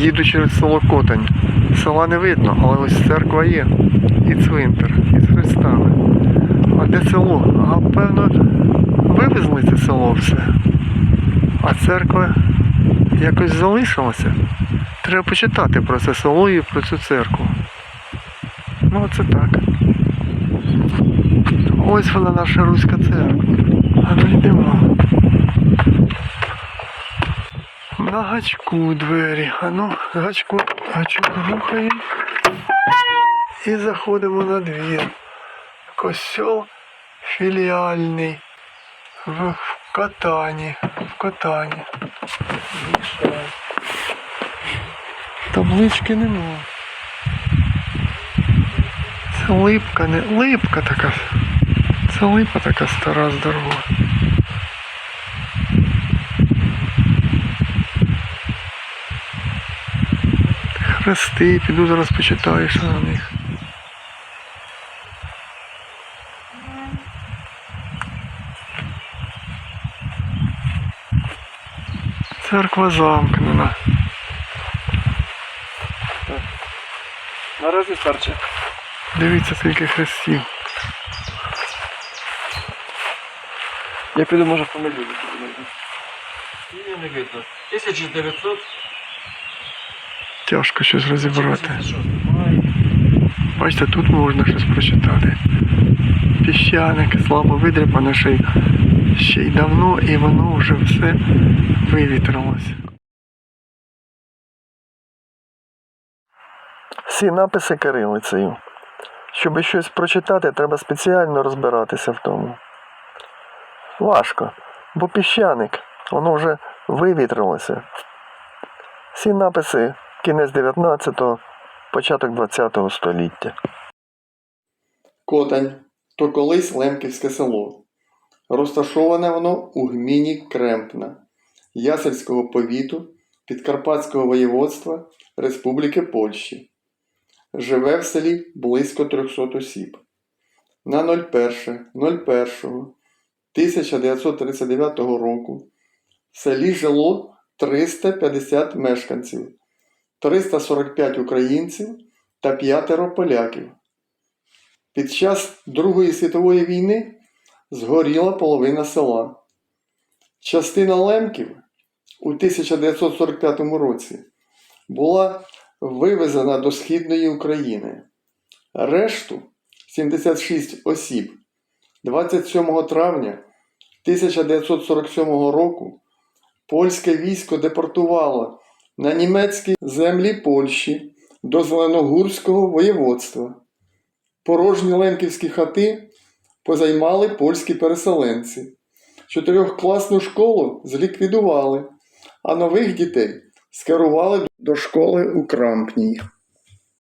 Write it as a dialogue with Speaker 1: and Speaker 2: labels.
Speaker 1: їду через село Котань. Села не видно, але ось церква є. І цвинтар, і з хрестами. А де село? А певно, вивезли це село все. А церква якось залишилася. Треба почитати про це село і про цю церкву. Ну, оце так. Ось вона наша руська церква. А ну йдемо. На гачку двері. А ну, гачку, гачок рухаємо. І заходимо на двір. Косьол філіальний. В Катані. В Катані. Таблички нема. Це липка, не липка така. Це липа така стара здорова. Хрести, піду зараз почитаю, що на них. Церква замкнена.
Speaker 2: Наразі старче.
Speaker 1: Дивіться, скільки хрестів.
Speaker 2: Я піду, може, помилюю. Ні, не видно. 1900.
Speaker 1: Тяжко щось розібрати. Бачите, тут можна щось прочитати. Піщаник, слабо видряпане ще й, ще й давно, і воно вже все вивітрилося. Всі написи кирилицею. Щоб щось прочитати, треба спеціально розбиратися в тому. Важко, бо піщаник, воно вже вивітрилося. Всі написи кінець 19-го, початок 20-го століття. Котань то колись Лемківське село. Розташоване воно у гміні Кремпна, Ясельського повіту Підкарпатського воєводства Республіки Польщі. Живе в селі близько 300 осіб. На 01.01.1939 року в селі жило 350 мешканців, 345 українців та п'ятеро поляків. Під час Другої світової війни згоріла половина села. Частина лемків у 1945 році була вивезена до Східної України. Решту 76 осіб 27 травня 1947 року польське військо депортувало на німецькі землі Польщі до Зеленогурського воєводства. Порожні лемківські хати позаймали польські переселенці. Чотирьохкласну школу зліквідували, а нових дітей скерували до школи у Крампній.